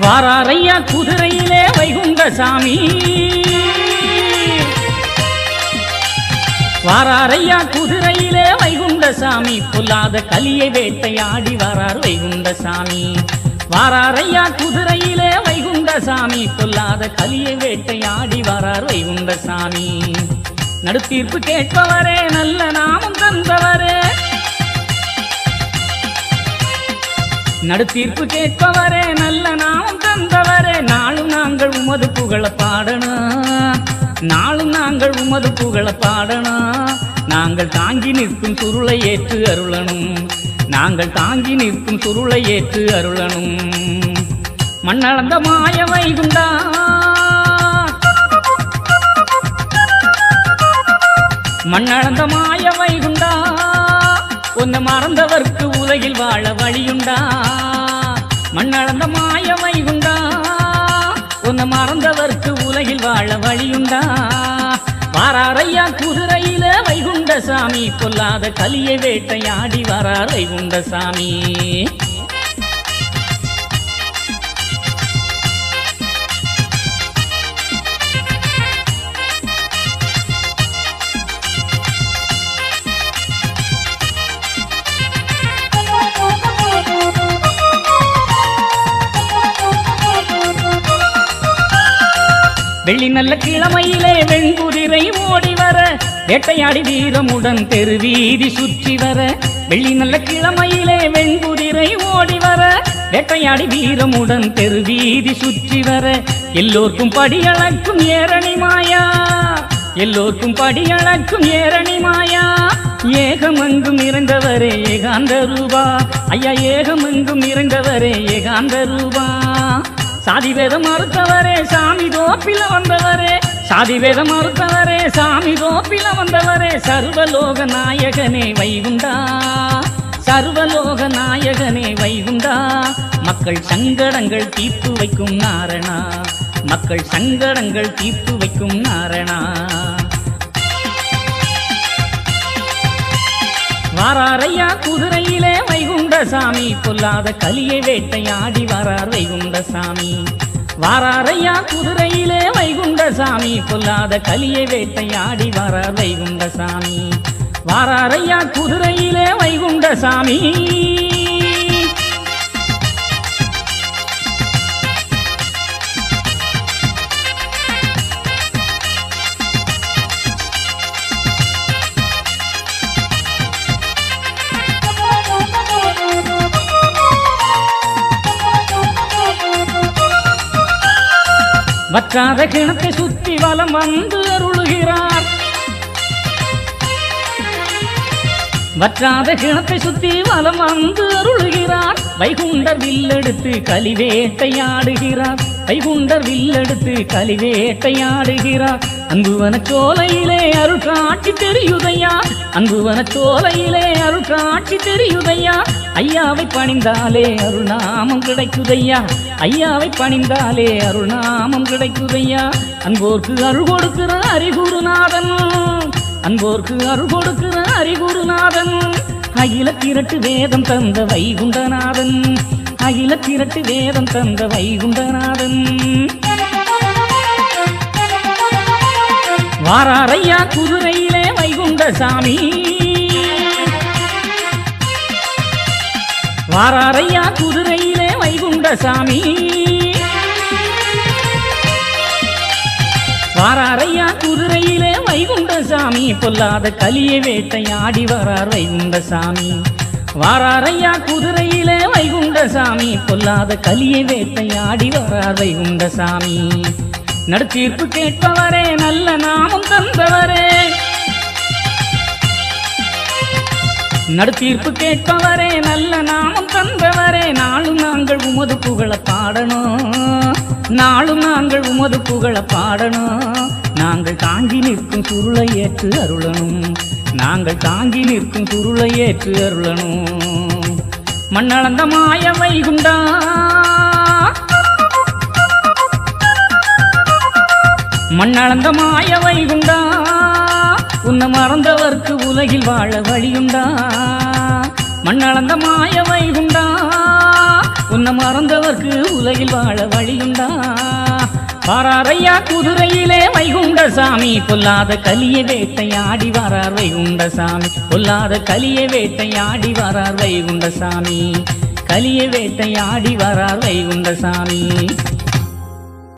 வாராரையா குதிரையிலே வைகுண்ட சாமி. வாராரையா குதிரையிலே வைகுண்ட சாமி. பொல்லாத கலியை வேட்டையாடி வாரார் வைகுண்ட சாமி. வாராரையா குதிரையிலே வைகுண்ட சாமி. பொல்லாத கலியை வேட்டையாடி வாரார் வைகுண்ட சாமி. நடுத்தீர்ப்பு கேட்பவரே நல்ல நாமம் தந்தவரே. நடுத்தீர்ப்பு கேட்பவரே நல்ல நாமம் தந்தவரே நாளும் நாங்கள் உமது புகழ பாடணும் நாளும் நாங்கள் உமது புகழ பாடணும் நாங்கள் தாங்கி நிற்கும் சுருளை ஏற்று அருளணும். நாங்கள் தாங்கி நிற்கும் சுருளை ஏற்று அருளணும். மண்ணளந்த மாய வைகுண்டா மண்ணளந்த மாய வைகுண்டா உன்னை மறந்தவர்க்கு உலகில் வாழ வழியுண்டா? மண்ணளந்த மாய உண்டா? உன்னை மறந்தவர்க்கு உலகில் வாழ வழியுண்டா? வாராரையா குதிரையில வைகுண்ட சாமி பொல்லாத கலியை வேட்டையாடி வரார் வைகுண்ட சாமி. வெள்ளி நல்ல கிழமையிலே வெண்குதிரை ஓடி வர வேட்டையாடி வீரமுடன் தெருவீதி சுற்றி வர. வெள்ளி நல்ல கிழமையிலே வெண்குதிரை ஓடி வர வேட்டையாடி வீரமுடன் தெருவீதி சுற்றி வர. எல்லோர்க்கும் படியளக்கும் ஏரணி மாயா எல்லோர்க்கும் படியளக்கும் ஏரணி மாயா. ஏகமெங்கும் நிறைந்தவரே ஏகாந்த ரூபா ஐயா ஏகமெங்கும் நிறைந்தவரே ஏகாந்த ரூபா. சாதி வேதம் மறுத்தவரே சாமி தோப்பில வந்தவரே. சாதி வேதம் மறுத்தவரே சாமி தோப்பில வந்தவரே. சர்வலோக நாயகனே வைகுண்டா. சர்வலோக நாயகனே வைகுண்டா. மக்கள் சங்கடங்கள் தீர்த்து வைக்கும் நாரணா. மக்கள் சங்கடங்கள் தீர்த்து வைக்கும் நாரணா. வாராரையா குதிரையிலே வைகுண்ட சாமி பொல்லாத கலியை வேட்டையாடி வரார் வைகுண்ட சாமி. வாராரையா குதிரையிலே வைகுண்ட சாமி பொல்லாத கலியை வேட்டையாடி வரார் வைகுண்ட சாமி. வாராரையா குதிரையிலே வைகுண்ட சாமி. வற்றாத கிணத்தை சுத்தி வலம் வந்து அருளுகிறார். வற்றாத கிணத்தை சுத்தி வலம் வந்து அருளுகிறார். வைகுண்டர் வில்லெடுத்து கலிவேட்டையாடுகிறார் வைகுண்டர் வில்லெடுத்து கலிவேட்டையாடுகிறார் அன்புவன சோலையிலே அருள் காட்சி தெரியுதையா அன்புவன சோலையிலே அருள் காட்சி தெரியுதையா ஐயாவை பணிந்தாலே அருள்நாமம் கிடைக்குதையா ஐயாவை பணிந்தாலே அருள்நாமம் கிடைக்குதையா அன்போர்க்கு அருள் கொடுக்கிற அறிகுருநாதன். அன்போர்க்கு அருள் கொடுக்கிற அறிகுருநாதன் அகில திரட்டு வேதம் தந்த வைகுண்டநாதன். அகில திரட்டு வேதம் தந்த வைகுண்டநாதன். வாராரையா குதிரையிலே வைகுண்ட சாமி வாராரையா குதிரையிலே வைகுண்ட சாமி வாராரையா குதிரை வைகுண்ட சாமி பொல்லாத கலியை வேட்டையாடி வரார் வைகுண்ட சாமி. வாராரையா குதிரையிலே வைகுண்ட சாமி பொல்லாத கலியை வேட்டையாடி வரார் வைகுண்ட சாமி. நடுத்தீர்ப்பு கேட்பவரே நல்ல நாமம் தந்தவரே. நடுத்தீர்ப்பு கேட்பவரே நல்ல நாமம் தந்தவரே. நாளும் நாங்கள் உமது புகழ பாடணும். நாளும் நாங்கள் உமது புகழ பாடணும். நாங்கள் தாங்கி நிற்கும் சுருளை ஏற்று அருளனும் நாங்கள் தாங்கி நிற்கும் சுருளை ஏற்று அருளனும் மண்ணளந்த மாய வைகுண்டா மண்ணளந்த மாய வைகுண்டா உன்னை மறந்தவர்க்கு உலகில் வாழ வழியுண்டா. மண்ணளந்த மாய வைகுண்டா உன்னை மறந்தவர்க்கு உலகில் வாழ வழியுண்டா. பாராரையா குதிரையிலே வைகுண்ட சாமி பொல்லாத கலிய வேட்டையாடி வரார் வைகுண்ட சாமி. பொல்லாத கலிய வேட்டையாடி வரார் வைகுண்ட சாமி. கலிய வேட்டையாடி வரார் வைகுண்ட சாமி.